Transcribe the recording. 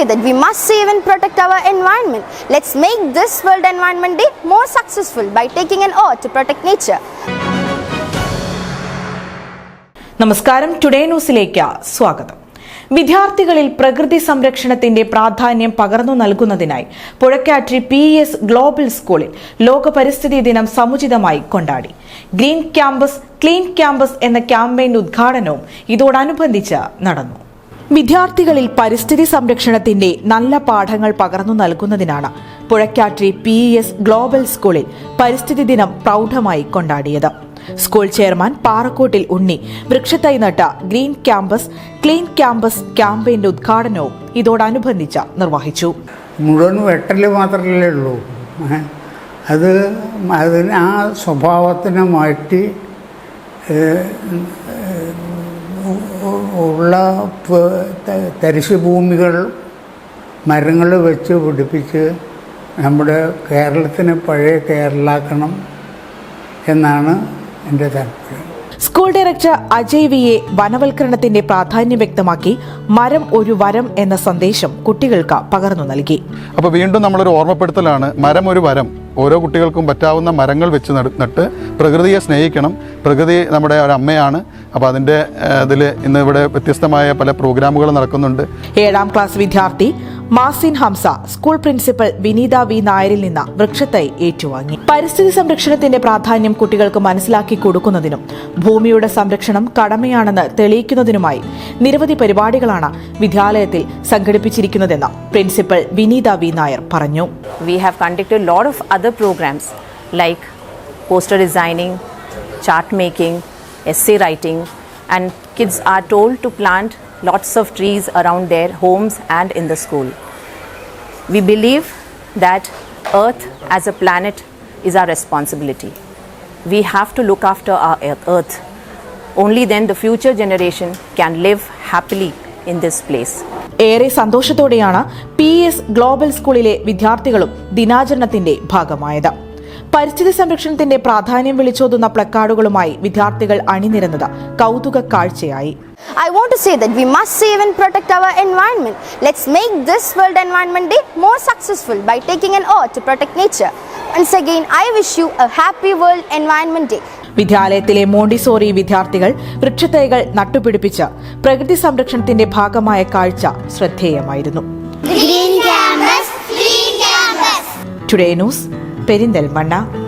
say that we must save and protect our environment. Let's make this World Environment Day more successful by taking an oath to protect nature. നമസ്കാരം today ന്യൂസിലേക്ക് സ്വാഗതം വിദ്യാർത്ഥികളിൽ പ്രകൃതി സംരക്ഷണത്തിന്റെ പ്രാധാന്യം പകർന്നു നൽകുന്നതിനായി പുഴക്കാറ്റി പി എസ് ഗ്ലോബൽ സ്കൂളിൽ ലോക പരിസ്ഥിതി ദിനം സമുചിതമായി കൊണ്ടാടി ഗ്രീൻ ക്യാമ്പസ് ക്ലീൻ ക്യാമ്പസ് എന്ന ക്യാമ്പയിൻ ഉദ്ഘാടനവും ഇതോടനുബന്ധിച്ച് നടന്നു വിദ്യാർത്ഥികളിൽ പരിസ്ഥിതി സംരക്ഷണത്തിന്റെ നല്ല പാഠങ്ങൾ പകർന്നു നൽകുന്നതിനാണ് പുഴക്കാറ്റി പി എസ് ഗ്ലോബൽ സ്കൂളിൽ പരിസ്ഥിതി ദിനം പ്രൗഢമായി കൊണ്ടാടിയത്. സ്കൂൾ ചെയർമാൻ പാറക്കോട്ടിൽ ഉണ്ണി വൃക്ഷത്തൈ നട്ട ഗ്രീൻ ക്യാമ്പസ് ക്ലീൻ ക്യാമ്പസ് ക്യാമ്പയിന്റെ ഉദ്ഘാടനവും ഇതോടനുബന്ധിച്ച് നിർവഹിച്ചു. മുഴുവൻ വെട്ടൽ മാത്രമല്ലേ ഉള്ളൂ. അത് അതിന് ആ സ്വഭാവത്തിനെ മാറ്റി ഉള്ള തരിശു ഭൂമികൾ മരങ്ങൾ വെച്ച് പിടിപ്പിച്ച് നമ്മുടെ കേരളത്തിനെ പഴയ കേരളാക്കണം എന്നാണ് എന്റെ താല്പര്യം. School director Ajay V A വനവൽക്കരണത്തിന്റെ പ്രാധാന്യം വ്യക്തമാക്കി മരം ഒരു വരം എന്ന സന്ദേശം കുട്ടികൾക്ക് പകർന്നു നൽകി. അപ്പോൾ വീണ്ടും നമ്മളൊരു ഓർമ്മപ്പെടുത്തലാണ് മരം ഒരു വരം. ഓരോ കുട്ടികൾക്കും പറ്റാവുന്ന മരങ്ങൾ വെച്ച് നട്- നട്ട് പ്രകൃതിയെ സ്നേഹിക്കണം. പ്രകൃതി നമ്മുടെ ഒരു അമ്മയാണ്. അപ്പോൾ അതിന്റെ ഇതിൽ ഇന്ന് ഇവിടെ വ്യത്യസ്തമായ പല പ്രോഗ്രാമുകൾ നടക്കുന്നുണ്ട്. ഏഴാം ക്ലാസ് വിദ്യാർത്ഥി Mazin Hamza school principal Vineetha V നായരിൽ നിന്ന് വൃക്ഷത്തൈ ഏറ്റുവാങ്ങി. പരിസ്ഥിതി സംരക്ഷണത്തിന്റെ പ്രാധാന്യം കുട്ടികൾക്ക് മനസ്സിലാക്കി കൊടുക്കുന്നതിനും ഭൂമിയുടെ സംരക്ഷണം കടമയാണെന്ന് തെളിയിക്കുന്നതിനുമായി നിരവധി പരിപാടികളാണ് വിദ്യാലയത്തിൽ സംഘടിപ്പിച്ചിരിക്കുന്നതെന്ന് പ്രിൻസിപ്പൽ വിനീത വി നായർ പറഞ്ഞു. We have conducted lot of other programs like poster designing chart making essay writing and kids are told to plant lots of trees around their homes and in the school. We believe that Earth as a planet is our responsibility. We have to look after our earth-. Only then the future generation can live happily in this place. ഏറെ സന്തോഷത്തോടെയാണ് P S global സ്കൂളിലെ വിദ്യാർത്ഥികളും ദിനാചരണത്തിന്റെ ഭാഗമായത് പരിസ്ഥിതി സംരക്ഷണത്തിന്റെ പ്രാധാന്യം വിളിച്ചോതുന്ന പ്ലക്കാർഡുകളുമായി വിദ്യാർത്ഥികൾ അണിനിരന്നത് കൗതുക കാഴ്ചയായി I want to say that we must save and protect our environment. Let's make this World Environment Day more successful by taking an oath to protect nature. Once again, I wish you a happy World Environment Day. വിദ്യാലയത്തിലെ Montessori വിദ്യാർത്ഥികൾ വൃക്ഷത്തൈകൾ നട്ടുപിടിപ്പിച്ച് പ്രകൃതി സംരക്ഷണത്തിന്റെ ഭാഗമായ കാഴ്ച ശ്രദ്ധേയമായിരുന്നു today news Perinthalmanna